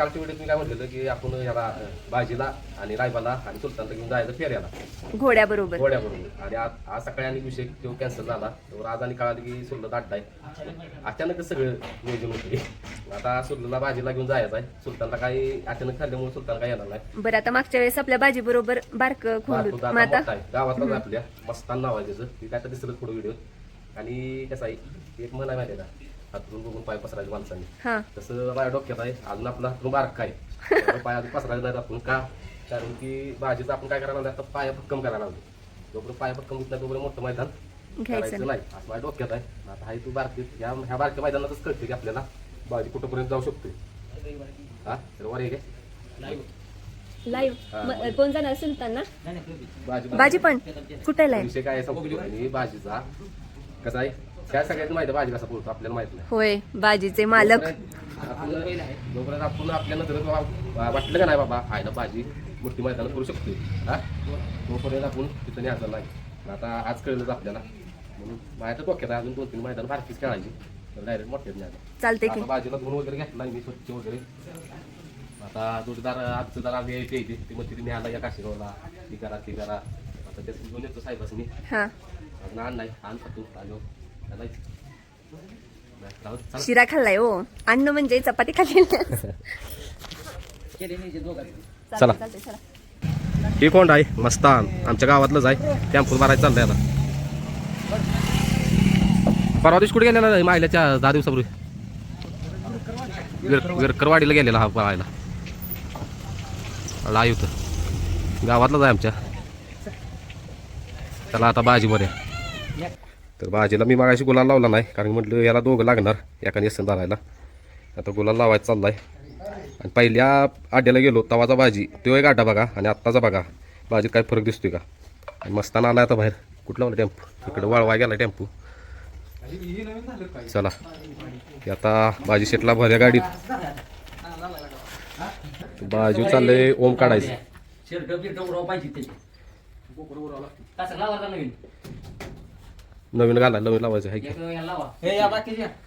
कालच्या वेळेस मी काय म्हटलेलं की आपण ह्याला अं, भाजीला आणि रायबाला आणि सुलतानला घेऊन जायचं फेऱ्याला. घोड्याबरोबर. गोड्याबरोबर आणि आज आज सकाळी आणि विषय तो कॅन्सल झाला. तर आज आणि कळालं की सुरलं आहे. अचानकच सगळं नियोजन होते आता सुरलला भाजीला घेऊन जायचं आहे. सुलतानला काही अचानक खाल्ल्यामुळे सुलतान काही येणार नाही. बरं आता मागच्या वेळेस आपल्या भाजी बरोबर बारक गावातलाच आपल्या. मस्तान नाव आहे त्याचं. ते काय तर दिसलं पुढे व्हिडिओ आणि कसं आहे एक आहे माहिती आहे बघून पाय पसरायच्या माणसांनी. हा. तसं माझ्या डोक्यात आहे अजून आपला हातून बारक काय त्यामुळे पाय अजून पसरायचं नाही आपण. का? कारण की भाजीचं आपण काय करायला लागलो आता पाया भक्कम करायला लागलो. जोपर्यंत पाया भक्कम घेतला तोपर्यंत मोठं मैदान घ्यायचं करायचं नाही. असं माझ्या डोक्यात आहे. आता हाय तू बारकी ह्या ह्या बारक्या मैदानातच कळते की आपल्याला भाजी कुठंपर्यंत जाऊ शकते हा? एक आहे लाईव्ह कोण जाणार सुलतान ना भाजी भाजी पण. कुठे लाईव्ह विषय काय आहे आणि भाजीचा. कसा आहे? त्या सगळ्यांना माहिती भाजी कसा आपल्याला माहीत नाही. होय भाजीचे मालक. आपलं- जोपर्यंत आपण आपल्या नजरेत वा- वाटलं का नाही बाबा आयला भाजी मोठी मैदानात करू शकतो हा? तोपर्यंत आपण तिथं न्यायचं नाही. आता आज कळलंच आपल्याला. म्हणून माझ्या तर डोक्यात आहे अजून दोन तीन मैदान बारकीच खेळायची. तर डायरेक्ट मोठ्यात न्यायला चालते की. आता भाजीला धुवून वगैरे घेतला मी स्वच्छ वगैरे. आता जोडीदार आजचं जरा आम्ही यायचे इथे. ते मग तिथे न्यायला या काशीगावला. ती करा ती करा. आता त्याचं घेऊन येतो साहेबासनी. हा. अजून आण नाही आण तू आलो. शिरा खाल्लाय हो. अन्न म्हणजे चपाती खाल्ली चला. ही कोण आहे? मस्तान. आमच्या गावातलंच आहे. टेम्पो मारायचं चाललंय आता. परवा दिवशी कुठे गेलेला आहे? माहिल्याच्या दहा दिवसापूर्वी? विरकरवाडीला गेलेला हा पळायला लाईव तर गावातलाच आहे आमच्या. चला आता बाजी बरे तर भाजीला मी मागाशी गुलाल लावला नाही कारण म्हटलं याला दोघं लागणार एका निसन धरायला. आता गुलाल लावायचा चाललाय. आणि पहिल्या आड्याला गेलो तवाचा भाजी तो एक आड्डा बघा आणि आत्ताचा बघा. भाजीत काय फरक दिसतोय का? आणि मस्ताना आला आता बाहेर. कुठला होता टेम्पो? इकडे वळवा गेला टेम्पू. चला. आता भाजी शेटला भऱ्या गाडीत. भाजी चाललंय ओम काढायचं. नवीन नवीन घाला नवीन लावायचं आहे की? हे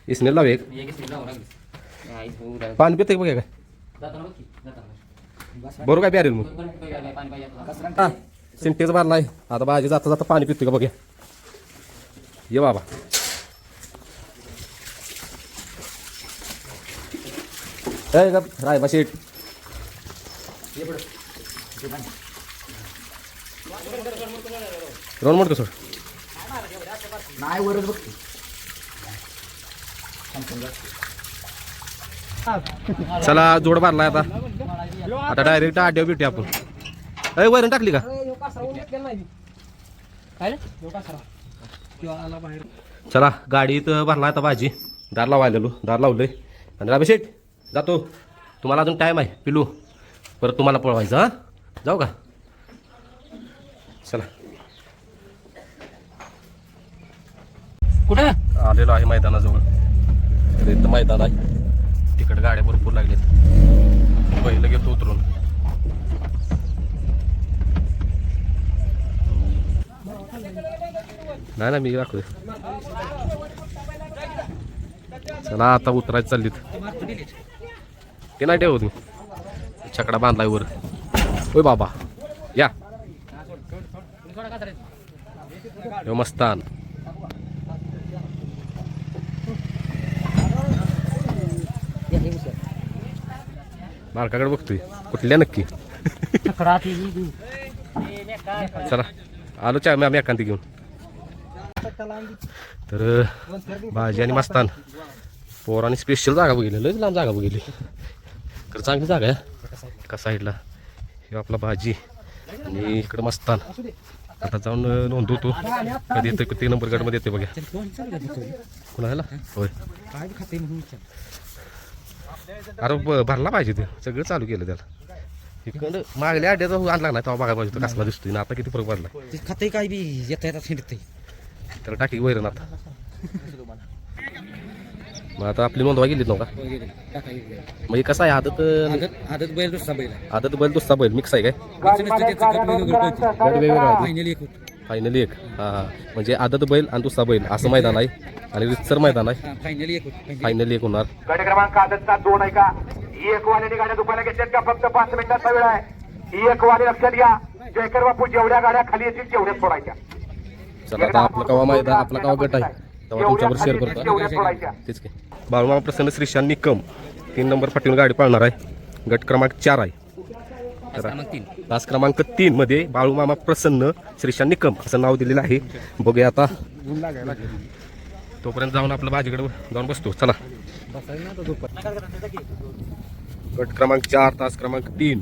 इसने लावे एक. पाणी पिते बघा काय? बघ बरोबर काय प्यारेल मग. कोण- कोण- कोण- पाणी पाहिजे आपल्याला. सिंटेच भरलाय आता भाजी जाता जाता पाणी पितोय का बघ्या ये बाबा. ए राय बा शेट रोन मोठ का सोड? नाही वरच बघते. चला जोड मारलाय आता. आता डायरेक्ट आड्या भेटू आपण. अरे वैरण टाकली का? चला गाडीत भरला आता भाजी. दार लावायलेलो. दार लावले आणि राबे शेठ जातो. तुम्हाला अजून टाईम आहे. पिलू परत तुम्हाला पळवायचं हा? जाऊ का? चला. कुठं? आलेलो आहे मैदानाजवळ. इथं मैदान आहे. तिकडे गाड्या भरपूर लागल्यात पहिलं घेतो उतरून. नाही ना मी दाखवते चला आता उतरायचं चाललीत. ते नाही ठेवत मी. छकडा बांधलाय वर. होय बाबा. या मस्तान. मालकाकडे बघतोय. कुठल्या नक्की? चला आलो चा आम्ही एकांती घेऊन. तर भाजी आणि मस्तान. पोराने स्पेशल जागा बघितली लयच लांब जागा बघितली. तर चांगली जागा आहे एका साईडला हे आपला भाजी आणि इकडं मस्तान. आता जाऊन अं, नोंदवतो कधी येतो किती नंबर गडमध्ये येते बघा कुणाला? होय. अरे भरला पाहिजे ते. सगळं चालू केलं त्याला. इकडं मागल्या आड्याचा आणला नाही तेव्हा बघायला पाहिजे तो कसला दिसतोय ना आता किती फरक पडला. खाते काय बी येता येतात हिंडते त्याला टाकी वैरण आता. मग आता आपली नोंदवा गेली नव्हता? म्हणजे कसं आहे? आदत आदत बैल दुसरा बैल. आदत बैल दुसरा बैल मिक्स आहे काय? फायनल एक होतं. फायनली एक हा हा. म्हणजे आदत बैल आणि दुसरा बैल असं मैदान आहे. आणि रितसर मैदान आहे. फायनली एक फायनली एक होणार. गाडी क्रमांक आदतचा दोन आहे का? ही एक वाण्याने गाड्या दुपायला घेतल्यात का? फक्त पाच मिनिटाचा वेळ आहे. ही एक वाणी लक्षात घ्या. जयकर बापू जेवढ्या गाड्या खाली येतील तेवढ्याच सोडायच्या. चला आता आपलं कवा मैदान आपला कवा गट आहे? तेव्हा तुमच्यावर शेअर करतो. तेच की. बाळूमामा प्रसन्न श्रीशांत निकम तीन नंबर पाठवून गाडी पाळणार आहे. गट क्रमांक चार आहे. तर तास क्रमांक तीन मध्ये बाळूमामा प्रसन्न श्रीशांत निकम असं नाव दिलेलं आहे. बघूया आता. तोपर्यंत जाऊन आपलं बाजीकडे जाऊन बसतो. चला. गट क्रमांक चार तास क्रमांक तीन.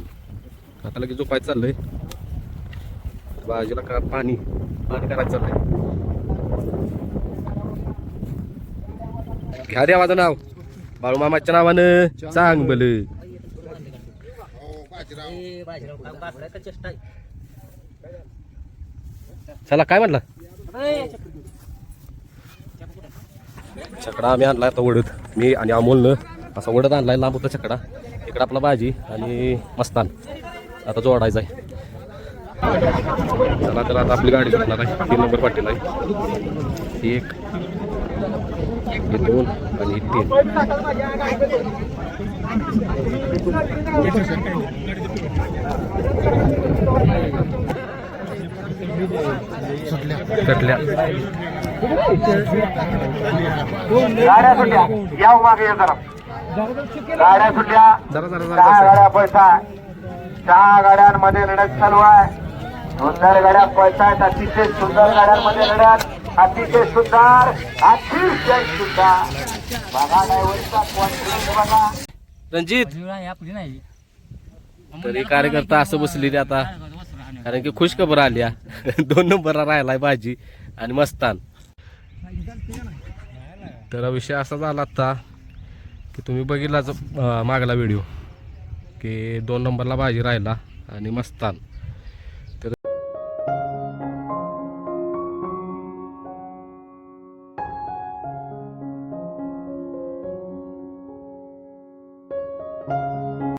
आता लगेच झोपायचं चाललंय. बाजीला का पाणी. पाणी करायचं चाललंय. घ्या द्या माझं नाव. बाळूमामाच्या नावानं चला काय म्हटलं? छकडा आम्ही आणलाय आता ओढत मी आणि अमोलनं असा ओढत आणलाय लांब होता छकडा इकडं आपला भाजी आणि मस्तान. आता जोडायचा आहे. चला तर आता आपली गाडी सुटणार आहे. तीन नंबर पाटील आहे. एक. हे दोन आणि तीन. कटल्या गाड्या सुटल्या. या मागे या जरा. गाड्या सुटल्या. जरा जरा जरा सहा जरा. गाड्या पैसा सहा गाड्यांमध्ये लढत चालू आहे. सुंदर गाड्या पैसा आहेत अतिशय सुंदर गाड्यांमध्ये लढत. अतिशय सुंदर अतिशय सुंदर. बघा ड्रायव्हरचा कॉन्फिडन्स बघा. रणजित. आपली नाही. तरी कार्यकर्ता असं बसलेले आता. कारण की खुश खबर आल्या दोन नंबरला राहिलाय भाजी आणि मस्तान. तर विषय असा झाला आता की तुम्ही बघितलाच मागला व्हिडिओ की दोन नंबरला भाजी राहिला आणि मस्तान.